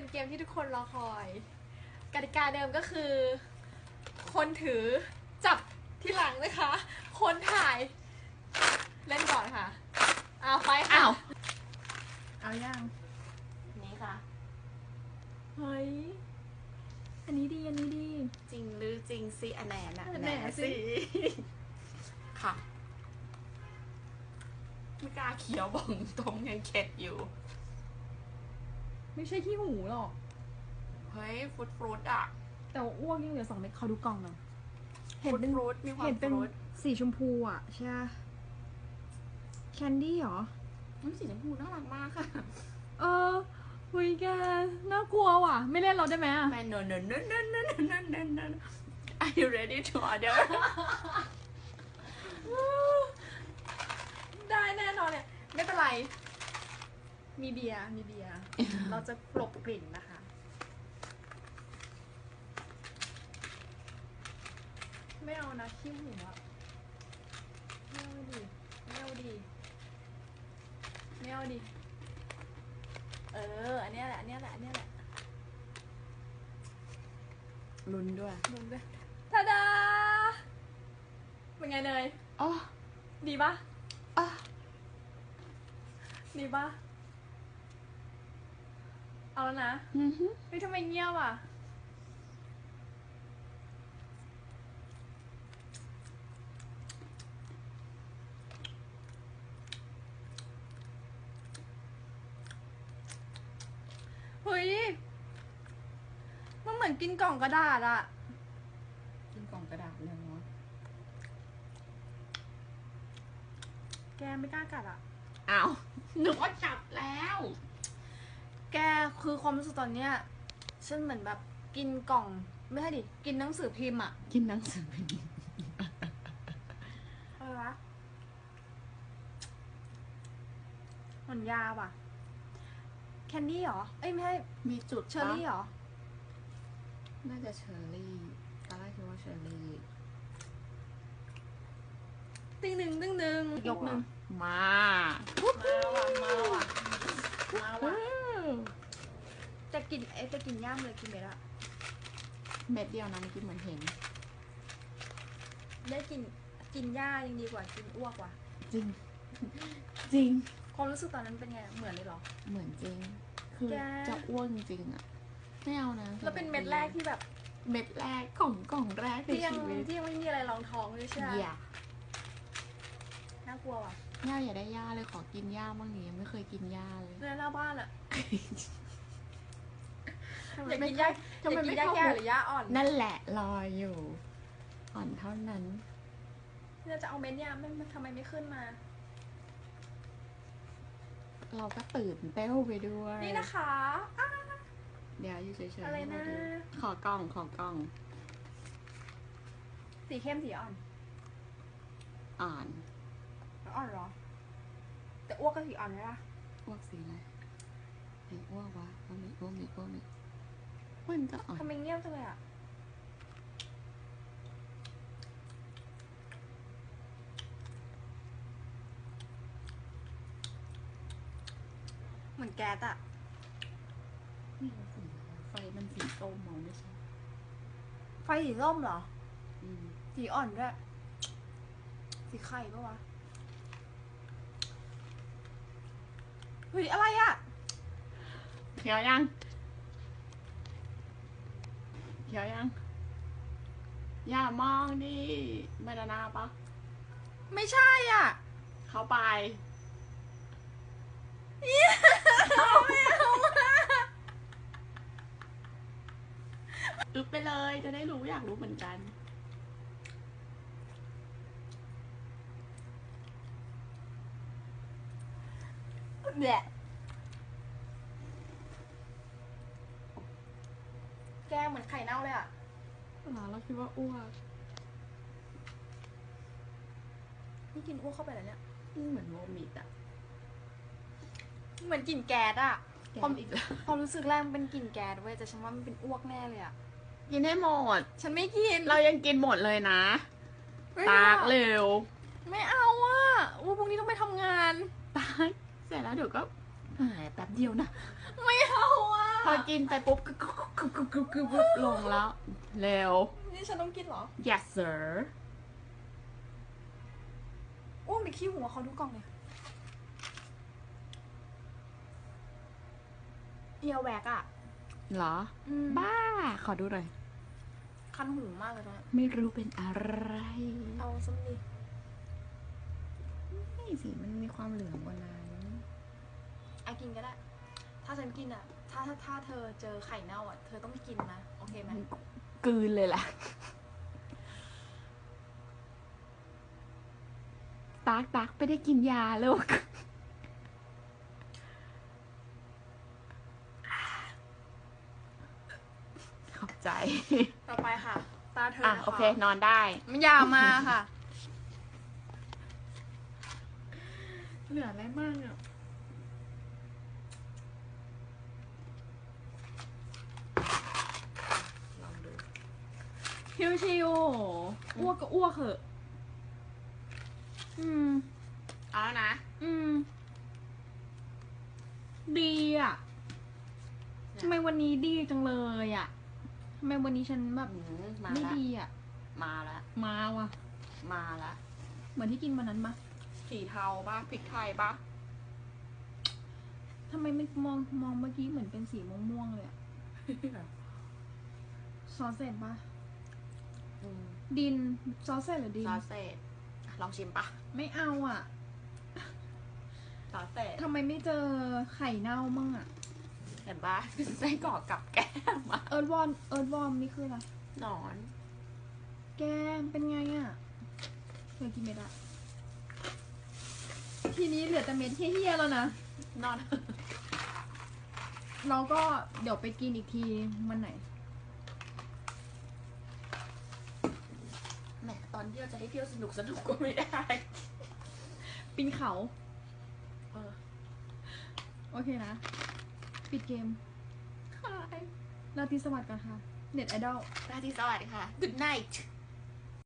เป็นเกมที่ทุกคนรอคอย กติกาเดิมก็คือ คนถือจับที่หลังนะคะ คนถ่าย เล่นก่อนค่ะเอาไปค่ะอ้าว เอายังนี่ค่ะ เฮ้ย อันนี้ดี อันนี้ดี จริงหรือจริงสิอันไหนนะอันไหนสิ ค่ะ ไม่กล้าเคี้ยวบอกตรงยังเข็ดอยู่ ไม่ใช่ที่หูหรอก เฮ้ยฟุตฟรุตอะแต่ว่าอ้วกยิ่งเหลือสองเม็ดเขาดูกล่องเนาะเห็นเป็นเห็มนเป็นสีชมพูอะ ใช่ปะแคนดี้เหรอ น้ำสีชมพูน่ารักมากค่ะเออหุยแกน่ากลัวว่ะ ไม่เล่นเราได้ไหมอะแมนเนนเนนเนนเนนเนนเนน Are you ready to order ได้แน่นอนเนี่ย ไม่เป็นไร มีเบียร์มีเบียร์เราจะกลบกลิ่นนะคะ ไม่เอานะขี้หูอะไม่เอาดิไม่เอาดิไม่เอาดิเออ อันเนี้ยแหละ อันเนี้ยแหละ อันเนี้ยแหละลุ้นด้วยมุนด้วยทาดา เป็นไงเนยอ๋อดีปะอ๋อดีปะ เอาแล้วนะอือฮึเฮ้ยทำไมเงียบอะ เฮ้ย มันเหมือนกินกล่องกระดาษอะกินกล่องกระดาษเลยเนาะแกไม่กล้ากัดอะอ้าวนึกว่าจับแล้ว แกคือความรู้สึกตอนเนี้ยฉันเหมือนแบบกินกล่อง ไม่ใช่ดิกินหนังสือพิมพ์อะกินหนังสือพิมพ์อะไรวะเหมือนยาว่ะ แคนดี้เหรอ เอ้ยไม่ใช่มีจุดเชอร์รี่เหรอ น่าจะเชอร์รี่ตอนแรกคิดว่าเชอร์รี่ตึงหนึ่งตึงหนึ่งยกหนึ่งมามาว่ะมาว่ะมาว่ะอืม จะกินเอ้ยจะกินย่ามเลยกินไปละเม็ดเดียวนะเมื่อกี้เหมือนเห็น ได้กินกินหญ้ายังดีกว่ากินอ้วกว่ะจริง จริง ความรู้สึกตอนนั้นเป็นไงเหมือนเลยเหรอ เหมือนจริง คือแก จะอ้วนจริงๆอะไม่เอานะแล้วเป็นเม็ดแรกที่แบบเม็ดแรกของกล่องแรกในที่ยังชีวิตที่ยังไม่มีอะไรรองท้องเลยใช่ไหมอย่าน่ากลัวว่ะย่าอย่าได้ย่าเลยขอกินย่าบ้างนี้ยังไม่เคยกินย่าเลย เนื้อหน้าบ้านอะทำไมอยากไม่กินหญ้าทำไมอยากกิไม่นหญ้าเข้าแก่หรือหญ้าอ่อนนั่นแหละรออยู่ อ่อนเท่านั้นเนี่ยจะเอาเม็ดเนี่ยไม่ทำไมไม่ขึ้นมา เราก็ตื่นเต้นไปด้วยนี่นะคะอะเดี๋ยวอยู่เฉยๆอะไรนะ ให้เราดูขอกล้องขอกล้องสีเข้มสีอ่อน อ่อนอ่อนเหรอ แต่อ้วกก็สีอ่อนเลยปะอ้วกสีอะไรไอ้อ้วกวะอ้วกมีอ้วกมีอ้วกมี มันก็อ่อนทำไมเงียบจังเลยอะเหมือนแก๊สอะนี่มันสีอะไรไฟมันสีส้มมองไม่ใช่ไฟสีส้มเหรอ อืมสีอ่อนด้วย สีไข่ปะวะเฮ้ยอะไรอะเขียวยัง เขียวยัง อย่ามองดิบานานาปะไม่ใช่อะ เข้าไปอึบไปเลยจะได้รู้อยากรู้เหมือนกันแหล แกเหมือนไข่เน่าเลยอะหรอเราคิดว่าอ้วกนี่กินอ้วกเข้าไปแล้วเนี่ยเหมือนโวมิดอะเหมือนกลิ่นแก๊สอะ แกความอีกแล้วความรู้สึกแรกมันเป็นกลิ่นแก๊สเว้ยแต่ฉันว่ามันเป็นอ้วกแน่เลยอะ กินให้หมด ฉันไม่กินเรายังกินหมดเลยนะ ไม่ตากเอาเร็ว ไม่เอาอะว่าพรุ่งนี้ต้องไปทำงาน ตากเสร็จแล้วเดี๋ยวก็หายแป๊บเดียวนะ ไม่เอาอะ พอกินไปปุ๊บก็กึบกึบกึบกึบกึบลงแล้ว เร็ว นี่ฉันต้องกินเหรอ yes sir อ้วงไปขี้หัวเขาดูกล่องเลยเอียแหวกอะ เหรอบ้าบ้า ขอดูหน่อย คันหูมากเลยตอนนี้ไม่รู้เป็นอะไรเอาสักนิดนี่สิมันมีความเหลืองกว่านั้นไอะกินก็ได้ ถ้าฉันกินอะ ถ้าถ้าถ้าเธอเจอไข่เน่าอะ เธอต้องกินนะ โอเคไหมกลืนเลยแหละตักตักไปได้กินยาลูกขอบใจ ต่อไปค่ะ ตาเธออะ นะะโอเคนอนได้ มันยาวมาค่ะ เหลืออะไรมากอะ ลองดู ชิวชิวๆอ้วกก็อ้วกเหอะ อืม เอาแล้วนะ อืม ดีอะทำไมวันนี้ดีจังเลยอะทำไมวันนี้ฉันแบบอืมมาไม่ละ ดีอะ มาละ มาว่ะ มาละเหมือนที่กินวันนั้นมะสีเทาปะพริกไทยปะทำไมไม่มองมองเมื่อกี้เหมือนเป็นสีม่วงๆเลยอะซอสเสร็จปะอืม ดินซอสเสร็จหรือดิน ซอสเศษอะลองชิมปะไม่เอาอะซอสเศษทำไมไม่เจอไข่เน่ามั่งอะ เห็นปะไส้กรอกกับแก้มอะเอิร์ธวอร์มเอิร์ธวอร์มนี่คืออะไร หนอน แกงเป็นไงอะเธอกินไม่ได้ทีนี้เหลือแต่เม็ดเฮี้ยๆแล้วนะ นอน เราก็เดี๋ยวไปกินอีกทีมันไหน แหมต อนเที่ยวจะให้เที่ยวสนุกสนุกก็ไม่ได้ ปีนเขา เออ โอเคนะ ปิดเกมคายราตรีสวัสดิ์กันค่ะ เน็ตไอดอลราตรีสวัสดิ์ค่ะ Good night